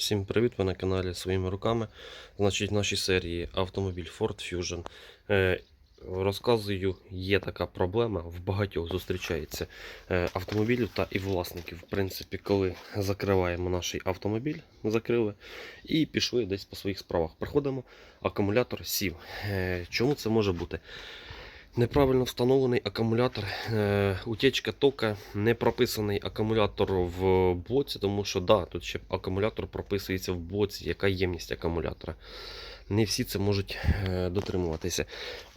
Всім привіт! Ви на каналі своїми руками. Значить, в нашій серії автомобіль Ford Fusion. Е, розказую, є така проблема, в багатьох зустрічається е, автомобілів та і власників. В принципі, коли закриваємо наш автомобіль, закрили і пішли десь по своїх справах. Приходимо, акумулятор сів. Е, чому це може бути? Неправильно встановлений акумулятор, е, утечка тока, не прописаний акумулятор в блоці, тому що да, тут ще акумулятор прописується в блоці, яка ємність акумулятора. Не всі це можуть е, дотримуватися.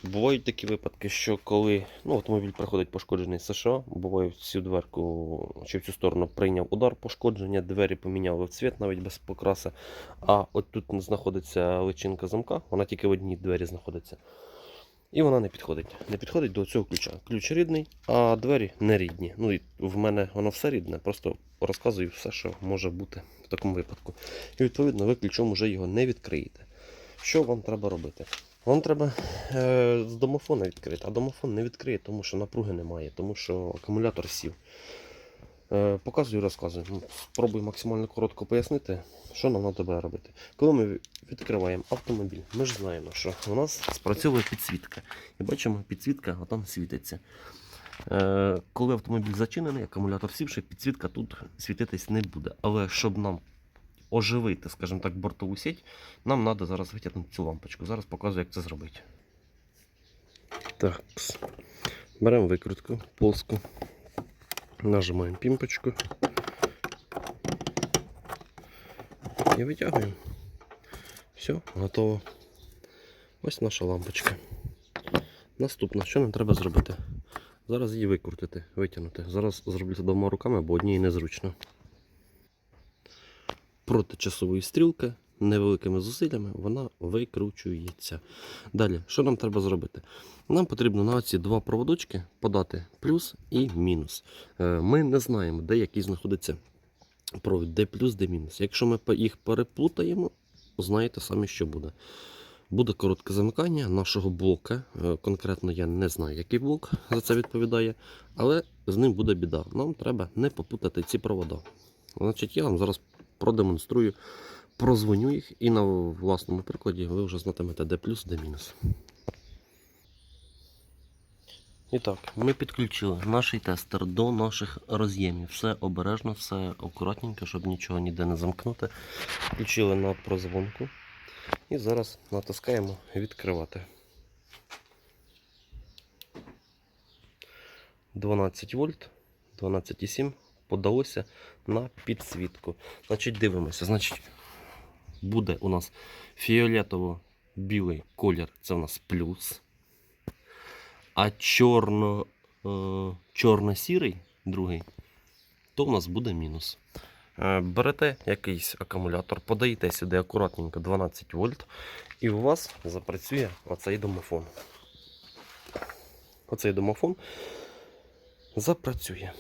Бувають такі випадки, що коли ну, автомобіль приходить пошкоджений США, буває в цю дверку чи в цю сторону прийняв удар пошкодження, двері поміняли в цвіт навіть без покраса. А от тут знаходиться личинка замка, вона тільки в одній двері знаходиться. І вона не підходить. Не підходить до цього ключа. Ключ рідний, а двері не рідні. Ну і в мене воно все рідне, просто розказую все, що може бути в такому випадку. І відповідно ви ключом вже його не відкриєте. Що вам треба робити? Вам треба е, з домофона відкрити, а домофон не відкриє, тому що напруги немає, тому що акумулятор сів. Е, показую, розказую. Ну, Спробую максимально коротко пояснити, що нам треба робити. Коли ми відкриваємо автомобіль, ми ж знаємо, що у нас спрацьовує підсвітка. І бачимо, підсвітка отам світиться. Е, коли автомобіль зачинений, акумулятор сівший, підсвітка тут світитись не буде. Але щоб нам оживити, скажімо так, бортову сеть, нам треба зараз витягнути цю лампочку. Зараз показую, як це зробити. Так, беремо викрутку плоску. Нажимаємо пімпочку і витягуємо. Все, готово. Ось наша лампочка. Наступне, що нам треба зробити? Зараз її викрутити, витягнути. Зараз зроблю це двома руками, бо однієї незручно. Проти часової стрілки невеликими зусиллями вона викручується. Далі, що нам треба зробити? Нам потрібно на ці два проводочки подати плюс і мінус. Е, Ми не знаємо, де який знаходиться провід, де плюс, де мінус. Якщо ми їх переплутаємо, знаєте самі, що буде. Буде коротке замикання нашого блока. Е, Конкретно я не знаю, який блок за це відповідає, але з ним буде біда. Нам треба не попутати ці провода. Значить, я вам зараз продемонструю, прозвоню їх і на власному прикладі ви вже знатимете, де плюс, де мінус. І так, ми підключили наш тестер до наших роз'ємів. Все обережно, все акуратненько, щоб нічого ніде не замкнути. Включили на прозвонку. І зараз натискаємо відкривати. 12 вольт, 12,7 подалося на підсвітку. Значить, дивимося. Значить, буде у нас фіолетово-білий колір, це у нас плюс. А чорно, е, чорно-сірий, другий, то у нас буде мінус. Е, Берете якийсь акумулятор, подаєте сюди акуратненько 12 вольт, і у вас запрацює оцей домофон. Оцей домофон запрацює.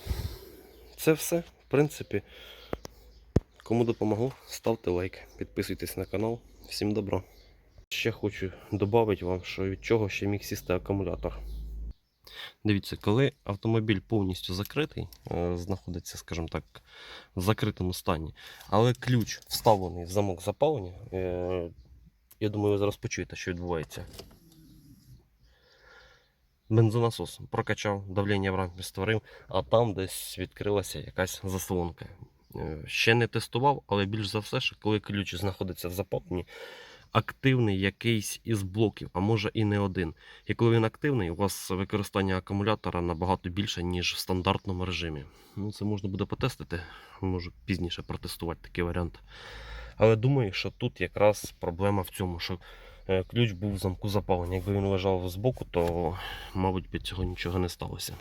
Це все, в принципі. Кому допомогло, ставте лайк, підписуйтесь на канал. Всім добро. Ще хочу додати вам, що від чого ще міг сісти акумулятор. Дивіться, коли автомобіль повністю закритий, е, знаходиться, скажімо так, в закритому стані, але ключ вставлений в замок запалення, е, я думаю, ви зараз почуєте, що відбувається. Бензонасос прокачав, давлення в рампі створив, а там десь відкрилася якась заслонка. Е, Ще не тестував, але більш за все, що коли ключ знаходиться в запаленні, активний якийсь із блоків, а може і не один. І коли він активний, у вас використання акумулятора набагато більше, ніж в стандартному режимі. Ну, це можна буде потестити, можу пізніше протестувати такий варіант. Але думаю, що тут якраз проблема в цьому, що е, ключ був в замку запалення. Якби він лежав збоку, то, мабуть, під цього нічого не сталося.